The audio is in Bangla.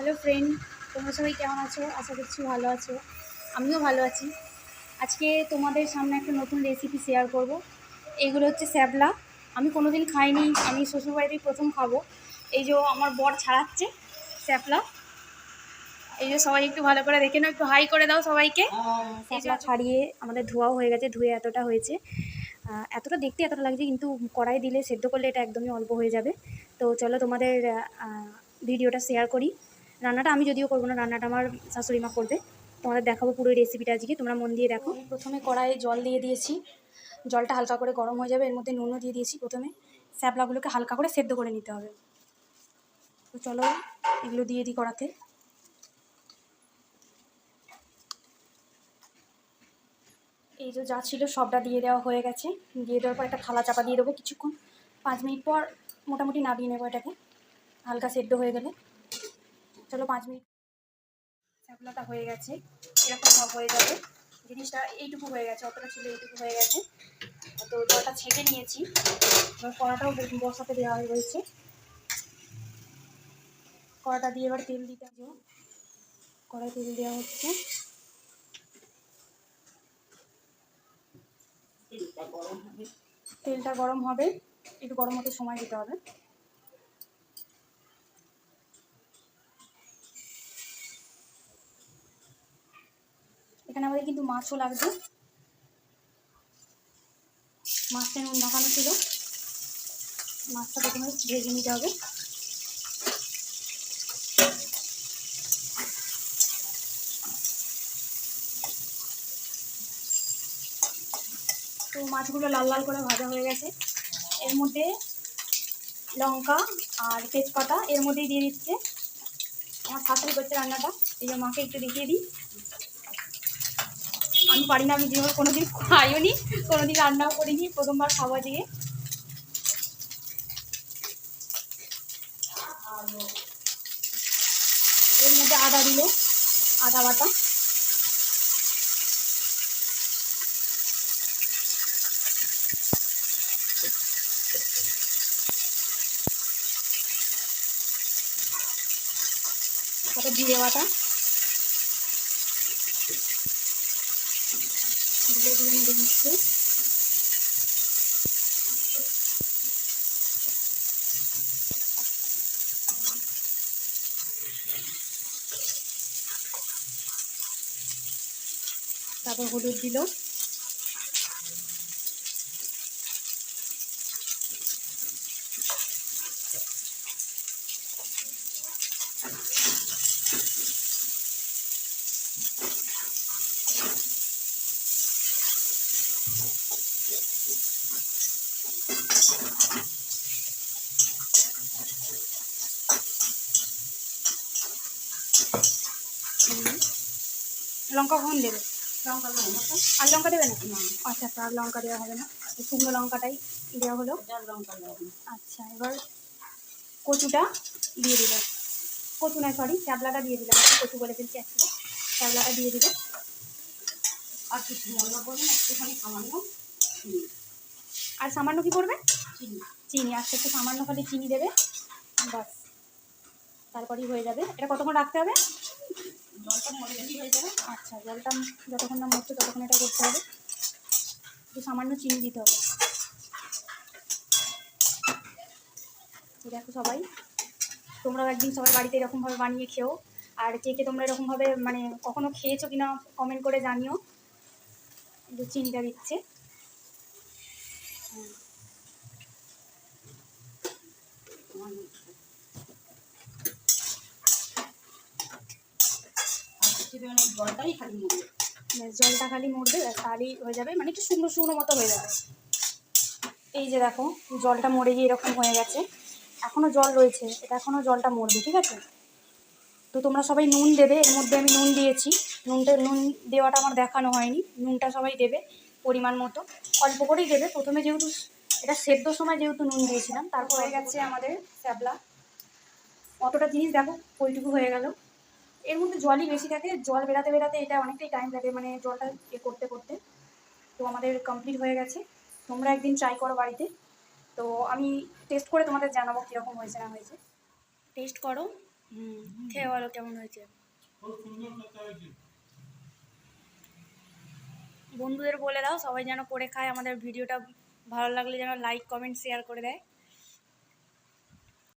হ্যালো ফ্রেন্ড তোমরা সবাই কেমন আছো? আশা করছি ভালো আছো। আমিও ভালো আছি। আজকে তোমাদের সামনে একটা নতুন রেসিপি শেয়ার করব। এইগুলো হচ্ছে স্যাবলা। আমি কোনো দিন খাইনি। আমি শ্বশুরবাড়িতেই প্রথম খাব। এই যে আমার বর ছাড়াচ্ছে স্যাপলা এই যে সবাই একটু ভালো করে দেখে নাও একটু হাই করে দাও সবাইকে। স্যাপলা ছাড়িয়ে আমাদের ধোয়াও হয়ে গেছে ধুয়ে এতটা হয়েছে। এতটা দেখতে এতটা লাগছে কিন্তু কড়াই দিলে সেদ্ধ করলে এটা একদমই অল্প হয়ে যাবে। তো চলো তোমাদের ভিডিওটা শেয়ার করি। রান্নাটা আমি যদিও করব না, রান্নাটা আমার শাশুড়ি মা করবে। তোমাদের দেখাবো পুরো রেসিপিটা আজকে, তোমরা মন দিয়ে দেখো। প্রথমে কড়াইয়ে জল দিয়ে দিয়েছি। জলটা হালকা করে গরম হয়ে যাবে, এর মধ্যে নুনও দিয়ে দিয়েছি প্রথমে। স্যাপলাগুলোকে হালকা করে সেদ্ধ করে নিতে হবে। তো চলো, এগুলো দিয়ে দিই কড়াতে। এই যে যা ছিল সবটা দিয়ে দেওয়া হয়ে গেছে। দিয়ে দেওয়ার পর একটা থালা চাপা দিয়ে দেবো কিছুক্ষণ। পাঁচ মিনিট পর মোটামুটি নামিয়ে নেব এটাকে। হালকা সেদ্ধ হয়ে গেলে। চলো পাঁচ মিনিট। শ্যাপলাটা হয়ে গেছে। এরকম হয়ে যাবে। জিনিসটা এইটুকু হয়ে গেছে, অতটা ছিল এইটুকু হয়ে গেছে। তো জলটা ছেঁকে নিয়েছি। এবার কড়াটাও বসাতে দেওয়া হয়েছে কড়াটা দিয়ে এবার তেল দিতে হবে। কড়াই তেল দেওয়া হচ্ছে। তেলটা গরম হবে। একটু গরম হতে সময় দিতে হবে। এখানে আমাদের কিন্তু মাছও লাগবে। মাছটা নুন মাখানো ছিল। মাছটা প্রথমে ভেজে নিতে হবে। তো মাছগুলো লাল লাল করে ভাজা হয়ে গেছে। এর মধ্যে লঙ্কা আর তেজপাতা এর মধ্যেই দিয়ে দিচ্ছে। আমার শাশুড়ি করছে রান্নাটা। এই যে মাকে একটু দেখিয়ে দিই। আমি পারি না, আমি যেভাবে কোনোদিন খাইও নি কোনোদিন রান্নাও করিনি, প্রথমবার খাওয়া দিয়ে। এর মধ্যে আদা দিল, আদা বাটা। তারপর জিরে বাটা। দিলে দিয়ে মেরে তারপর হলুদ দিল। লঙ্কা কখন দেবে? আর লঙ্কা দেবে না। আচ্ছা আচ্ছা আর লঙ্কা দেওয়া হবে না। শুকনো লঙ্কাটাই দেওয়া হলো। আচ্ছা এবার কচুটা দিয়ে দিল। কচু নয় সরি শ্যাবলাটা দিয়ে দিলাম। কচু বলে ফেলছি একটা। শ্যাবলাটা দিয়ে দিল। আর কিছু মনে করব একটুখানি সামান্য আর সামান্য কি করবে চিনি। চিনি আস্তে আস্তে সামান্য খালি চিনি দেবে। বাস তারপরেই হয়ে যাবে। এটা কতক্ষণ রাখতে হবে? আচ্ছা জলটা যতক্ষণ না মরছে ততক্ষণ এটা করতে হবে। একটু সামান্য চিনি দিতে হবে। দেখো সবাই তোমরাও একদিন সবাই বাড়িতে এরকমভাবে বানিয়ে খেও। আর কে কে তোমরা এরকমভাবে মানে কখনো খেয়েছো কিনা কমেন্ট করে জানিও। চিনিটা দিচ্ছে। হুম, এই জলটাই খালি মরবে। জলটা খালি মরবে তাহলেই হয়ে যাবে মানে একটু শুকনো শুকনো মতো হয়ে যাবে। এই যে দেখো, জলটা মরে গিয়ে এরকম হয়ে গেছে। এখনও জল রয়েছে, এটা এখনও জলটা মরবে, ঠিক আছে? তো তোমরা সবাই নুন দেবে, এর মধ্যে আমি নুন দিয়েছি। নুনটা, নুন দেওয়াটা আমার দেখানো হয়নি। নুনটা সবাই দেবে পরিমাণ মতো। অল্প করেই দেবে, প্রথমে যেহেতু এটা সেদ্ধ সময় যেহেতু নুন দিয়েছিলাম, তারপর হয়ে গেছে আমাদের স্যাবলা। অতটা জিনিস দেখো ওইটুকু হয়ে গেল। এর মধ্যে জলই বেশি থাকে। জল বেরাতে বেরাতে এটা অনেকটাই টাইম লাগে মানে জলটা এ করতে করতে। তো আমাদের কমপ্লিট হয়ে গেছে। তোমরা একদিন ট্রাই করো বাড়িতে। তো আমি টেস্ট করে তোমাদের জানাব কীরকম হয়েছে না হয়েছে। টেস্ট করো। খেয়ে বলো কেমন হয়েছে। বন্ধুদের বলে দাও, সবাই যেন করে খায়। আমাদের ভিডিওটা ভালো লাগলে যেন লাইক কমেন্ট শেয়ার করে দেয়।